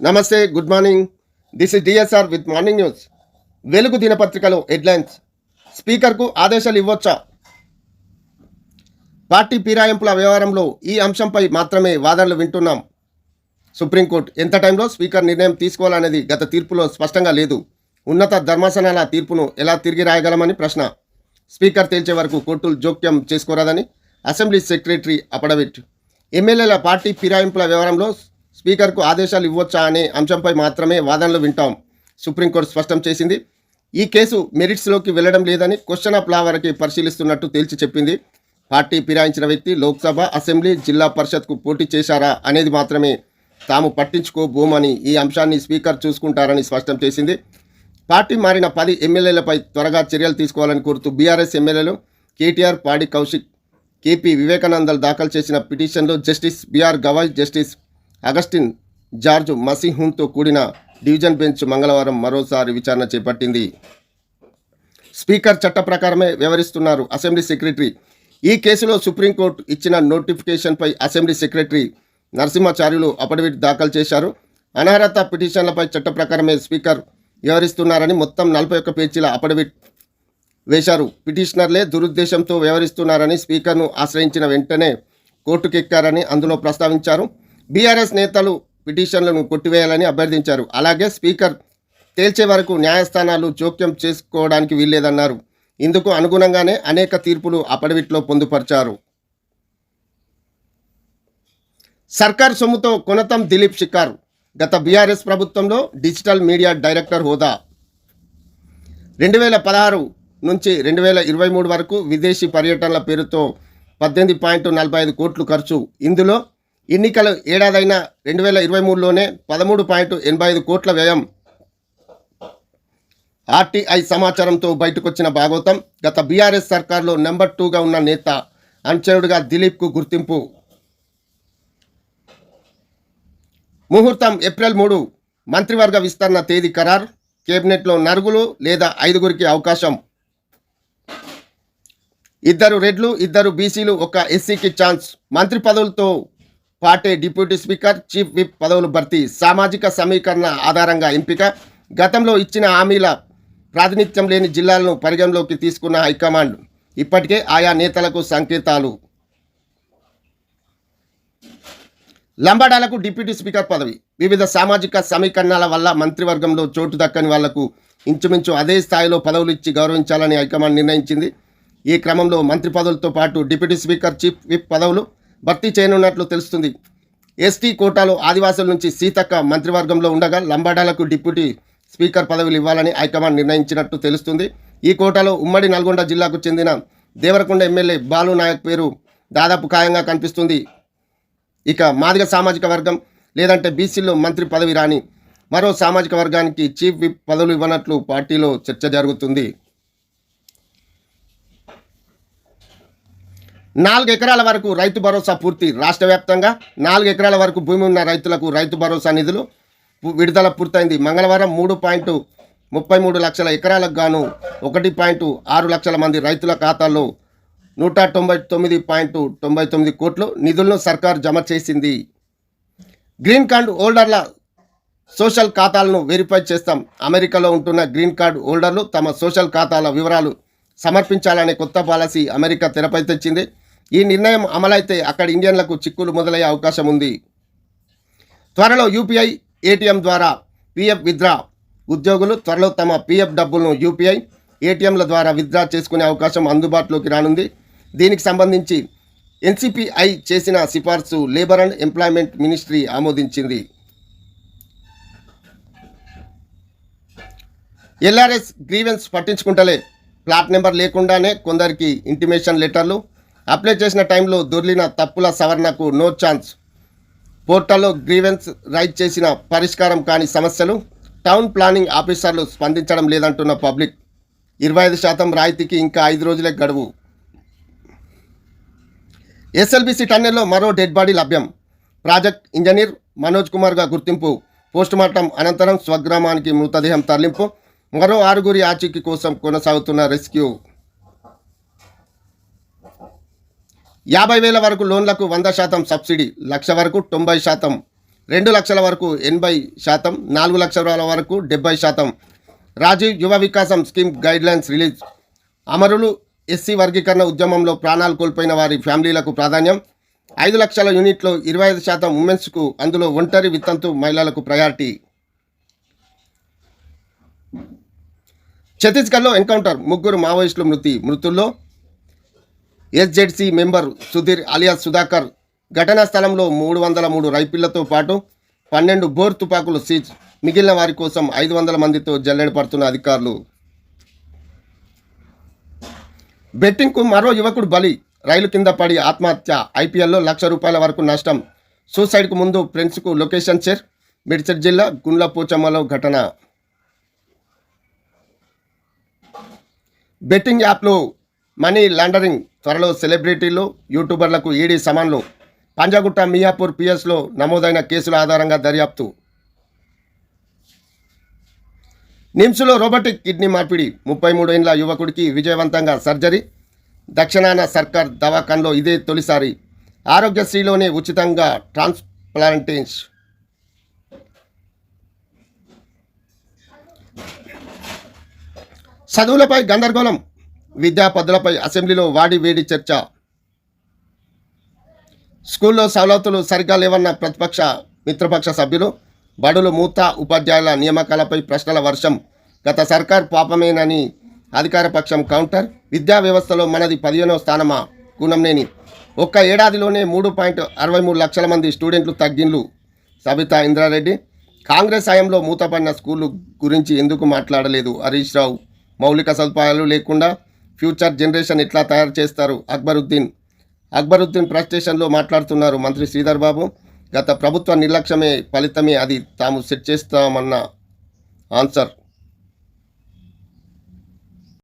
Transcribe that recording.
నమస్తే good morning. This is DSR with morning news Velugu దినపత్రికలో headlines. స్పీకర్కు ఆదేశాలు ఇవ్వచ్చా? Party ఫిరాయింపుల వ్యవహారంలో ఈ అంశంపై మాత్రమే వాదనలు వింటున్నాం. సుప్రీంకోర్టు ఎంత టైంలో స్పీకర్ నిర్ణయం తీసుకోవాలనేది గత తీర్పులో స్పష్టంగా లేదు. ఉన్నత ధర్మాసనాల తీర్పును ఎలా తిరిగి రాయగలమని ప్రశ్న. స్పీకర్ తేల్చే వరకు కోర్టులు జోక్యం చేసుకోరాదని అసెంబ్లీ సెక్రటరీ అపడవిట్ ఎమ్మెల్యేల పార్టీ ఫిరాయింపుల వ్యవహారంలో స్పీకర్కు ఆదేశాలు ఇవ్వొచ్చా అనే అంశంపై మాత్రమే వాదనలు వింటాం. సుప్రీంకోర్టు స్పష్టం చేసింది. ఈ కేసు మెరిట్స్లోకి వెళ్ళడం లేదని క్వశ్చన్ ఆఫ్ లా వరకు పరిశీలిస్తున్నట్టు తేల్చి చెప్పింది. పార్టీ ఫిరాయించిన వ్యక్తి లోక్సభ అసెంబ్లీ జిల్లా పరిషత్కు పోటీ చేశారా అనేది మాత్రమే తాము పట్టించుకోబోమని ఈ అంశాన్ని స్పీకర్ చూసుకుంటారని స్పష్టం చేసింది. పార్టీ మారిన పది ఎమ్మెల్యేలపై త్వరగా చర్యలు తీసుకోవాలని కోరుతూ బీఆర్ఎస్ ఎమ్మెల్యేలు కేటీఆర్ పాడి కౌశిక్ కేపీ వివేకానందలు దాఖలు చేసిన పిటిషన్లో justice BR Gavai justice Augustine George మసీహూన్తో కూడిన డివిజన్ బెంచ్ మంగళవారం మరోసారి విచారణ చేపట్టింది. స్పీకర్ చట్ట ప్రకారమే వ్యవహరిస్తున్నారు అసెంబ్లీ సెక్రటరీ. ఈ కేసులో సుప్రీంకోర్టు ఇచ్చిన నోటిఫికేషన్పై అసెంబ్లీ సెక్రటరీ నరసింహాచార్యులు అఫిడవిట్ దాఖలు చేశారు. అనర్హత పిటిషన్లపై చట్ట ప్రకారమే స్పీకర్ వ్యవహరిస్తున్నారని మొత్తం నలభై ఒక్క పేజీల అఫిడవిట్ వేశారు. పిటిషనర్లే దురుద్దేశంతో వ్యవహరిస్తున్నారని స్పీకర్ను ఆశ్రయించిన వెంటనే కోర్టుకెక్కారని అందులో ప్రస్తావించారు. బీఆర్ఎస్ నేతలు పిటిషన్లను కొట్టివేయాలని అభ్యర్థించారు. అలాగే స్పీకర్ తేల్చే వరకు న్యాయస్థానాలు జోక్యం చేసుకోవడానికి వీల్లేదన్నారు. ఇందుకు అనుగుణంగానే అనేక తీర్పులు అప్పటివిట్లో పొందుపరిచారు. సర్కార్ సొమ్ముతో కొనతం దిలీప్ షికార్ గత బీఆర్ఎస్ ప్రభుత్వంలో డిజిటల్ మీడియా డైరెక్టర్ హోదా. రెండు వేల పదహారు నుంచి రెండు వేల ఇరవై మూడు వరకు విదేశీ పర్యటనల పేరుతో పద్దెనిమిది పాయింట్ నలభై ఐదు కోట్లు ఖర్చు. ఇందులో ఎన్నికలు ఏడాదైన రెండు వేల ఇరవై మూడులోనే పదమూడు పాయింట్ ఎనభై ఐదు కోట్ల వ్యయం ఆర్టీఐ సమాచారంతో బయటకొచ్చిన భాగవతం గత బీఆర్ఎస్ సర్కార్లో నెంబర్ టూగా ఉన్న నేత అనుచరుడుగా దిలీప్కు గుర్తింపు. ముహూర్తం ఏప్రిల్ మూడు మంత్రివర్గ విస్తరణ తేదీ ఖరారు కేబినెట్లో నరుగులు లేదా ఐదుగురికి అవకాశం. ఇద్దరు రెడ్లు ఇద్దరు బీసీలు ఒక ఎస్సీకి ఛాన్స్. మంత్రి పదవులతో party deputy speaker chief whip పదవులు భర్తీ సామాజిక సమీకరణ ఆధారంగా ఎంపిక గతంలో ఇచ్చిన హామీల ప్రాతినిధ్యం లేని జిల్లాలను పరిగణలోకి తీసుకున్న హైకమాండ్. ఇప్పటికే ఆయా నేతలకు సంకేతాలు. లంబాడాలకు డిప్యూటీ స్పీకర్ పదవి. వివిధ సామాజిక సమీకరణాల వల్ల మంత్రివర్గంలో చోటు దక్కని వాళ్ళకు ఇంచుమించు అదే స్థాయిలో పదవులు ఇచ్చి గౌరవించాలని హైకమాండ్ నిర్ణయించింది. ఈ క్రమంలో మంత్రి పదవులతో పాటు డిప్యూటీ స్పీకర్ చీఫ్ విప్ పదవులు భర్తీ చేయనున్నట్లు తెలుస్తుంది. ఎస్టీ కోటాలో ఆదివాసుల నుంచి సీతక్క మంత్రివర్గంలో ఉండగా లంబాడాలకు డిప్యూటీ స్పీకర్ పదవులు ఇవ్వాలని హైకమాండ్ నిర్ణయించినట్టు తెలుస్తుంది. ఈ కోటాలో ఉమ్మడి నల్గొండ జిల్లాకు చెందిన దేవరకొండ ఎమ్మెల్యే బాలు నాయక్ పేరు దాదాపు ఖాయంగా కనిపిస్తుంది. ఇక మాదిగ సామాజిక వర్గం లేదంటే బీసీలో మంత్రి పదవి రాని మరో సామాజిక వర్గానికి చీఫ్ విప్ పదవులు ఇవ్వనట్లు పార్టీలో చర్చ జరుగుతుంది. నాలుగు ఎకరాల వరకు రైతు భరోసా పూర్తి రాష్ట్ర వ్యాప్తంగా నాలుగు ఎకరాల వరకు భూమి ఉన్న రైతులకు రైతు భరోసా నిధులు విడుదల పూర్తయింది. మంగళవారం మూడు పాయింట్ ముప్పై మూడు లక్షల ఎకరాలకు గాను ఒకటి పాయింట్ ఆరు లక్షల మంది రైతుల ఖాతాల్లో నూట తొంభై తొమ్మిది పాయింట్ తొంభై తొమ్మిది కోట్లు నిధులను సర్కార్ జమ చేసింది. గ్రీన్ కార్డు హోల్డర్ల సోషల్ ఖాతాలను వెరిఫై చేస్తాం. అమెరికాలో ఉంటున్న గ్రీన్ కార్డు హోల్డర్లు తమ సోషల్ ఖాతాల వివరాలు సమర్పించాలనే కొత్త పాలసీ అమెరికా తెరపై తెచ్చింది. ఈ నిర్ణయం అమలైతే అక్కడ ఇండియన్లకు చిక్కులు మొదలయ్యే అవకాశం ఉంది. త్వరలో యూపీఐ ఏటీఎం ద్వారా పీఎఫ్ విత్డ్రా ఉద్యోగులు త్వరలో తమ పీఎఫ్ డబ్బులను యూపీఐ ఏటీఎంల ద్వారా విత్డ్రా చేసుకునే అవకాశం అందుబాటులోకి రానుంది. దీనికి సంబంధించి ఎన్సిపిఐ చేసిన సిఫార్సు లేబర్ అండ్ ఎంప్లాయ్మెంట్ మినిస్ట్రీ ఆమోదించింది. ఎల్ఆర్ఎస్ గ్రీవెన్స్ పట్టించుకుంటలే. ప్లాట్ నెంబర్ లేకుండానే కొందరికి ఇంటిమేషన్ లెటర్లు అప్లై చేసిన టైంలో దొర్లిన తప్పుల సవరణకు నో ఛాన్స్ పోర్టల్లో గ్రీవెన్స్ రైట్ చేసిన పరిష్కారం కాని సమస్యలు టౌన్ ప్లానింగ్ ఆఫీసర్లు స్పందించడం లేదంటున్న పబ్లిక్. ఇరవై ఐదు శాతం రాయితీకి ఇంకా ఐదు రోజులే గడువు. ఎస్ఎల్బిసి టన్నెల్లో మరో డెడ్ బాడీ లభ్యం. ప్రాజెక్ట్ ఇంజనీర్ మనోజ్ కుమార్గా గుర్తింపు. పోస్టుమార్టం అనంతరం స్వగ్రామానికి మృతదేహం తరలింపు. మరో ఆరుగురి ఆచూకీ కోసం కొనసాగుతున్న రెస్క్యూ. యాభై వేల వరకు లోన్లకు వంద శాతం సబ్సిడీ లక్ష వరకు తొంభై శాతం రెండు లక్షల వరకు ఎనభై శాతం నాలుగు లక్షల వరకు డెబ్బై శాతం. Rajiv Yuva Vikasam scheme guidelines release. అమరులు ఎస్సీ వర్గీకరణ ఉద్యమంలో ప్రాణాలు కోల్పోయిన వారి ఫ్యామిలీలకు ప్రాధాన్యం. ఐదు లక్షల యూనిట్లో ఇరవై ఐదు శాతం ఉమెన్స్కు అందులో ఒంటరి విత్తంతు మహిళలకు ప్రయారిటీ. ఛత్తీస్గఢ్లో ఎన్కౌంటర్ ముగ్గురు మావోయిస్టులు మృతి మృతుల్లో SZC member Sudheer alias Sudhakar ఘటనా స్థలంలో మూడు వందల మూడు రైఫిళ్ళతో పాటు పన్నెండు బోర్ తుపాకులు సీజ్ మిగిలిన వారి కోసం ఐదు వందల మందితో జల్లెడ పడుతున్న అధికారులు. బెట్టింగ్కు మరో యువకుడు బలి రైలు కింద పడి ఆత్మహత్య ఐపీఎల్లో లక్ష రూపాయల వరకు నష్టం సూసైడ్కు ముందు ఫ్రెండ్స్కు లొకేషన్ షేర్ మిడ్చర్ జిల్లా గుండ్లపోచమ్మలో ఘటన. బెట్టింగ్ యాప్లో మనీ లాండరింగ్ త్వరలో సెలబ్రిటీలు యూట్యూబర్లకు ఈడీ సమన్లు పంజాగుట్ట మియాపూర్ పిఎస్లో నమోదైన కేసుల ఆధారంగా దర్యాప్తు. నిమ్స్లో రోబోటిక్ కిడ్నీ మార్పిడి ముప్పై మూడు యువకుడికి విజయవంతంగా సర్జరీ. దక్షిణాన సర్కార్ దవాఖాన్లో ఇదే తొలిసారి. ఆరోగ్యశ్రీలోనే ఉచితంగా ట్రాన్స్ప్లాంటేషన్. చదువులపై గందరగోళం విద్యా పద్ధతులపై అసెంబ్లీలో వాడి వేడి చర్చ. స్కూల్లో సవలతులు సరిగ్గా లేవన్న ప్రతిపక్ష మిత్రపక్ష సభ్యులు బడులు మూత ఉపాధ్యాయుల నియామకాలపై ప్రశ్నల వర్షం. గత సర్కార్ పాపమేనని అధికార పక్షం కౌంటర్. విద్యా వ్యవస్థలో మనది పదిహేనో స్థానమా? గుణంనేని ఒక్క ఏడాదిలోనే మూడు పాయింట్ అరవై మూడు లక్షల మంది స్టూడెంట్లు తగ్గిండ్లు సబితా ఇంద్రారెడ్డి. కాంగ్రెస్ హయాంలో మూతపడిన స్కూళ్ళు గురించి ఎందుకు మాట్లాడలేదు? హరీష్ రావు మౌలిక సదుపాయాలు లేకుండా ఫ్యూచర్ జనరేషన్ ఎట్లా తయారు చేస్తారు? అక్బరుద్దీన్. అక్బరుద్దీన్ ప్రెస్ స్టేషన్లో మాట్లాడుతున్నారు మంత్రి శ్రీధర్ బాబు. గత ప్రభుత్వ నిర్లక్ష్యమే ఫలితమే అది తాము సెట్ చేస్తామన్న ఆన్సర్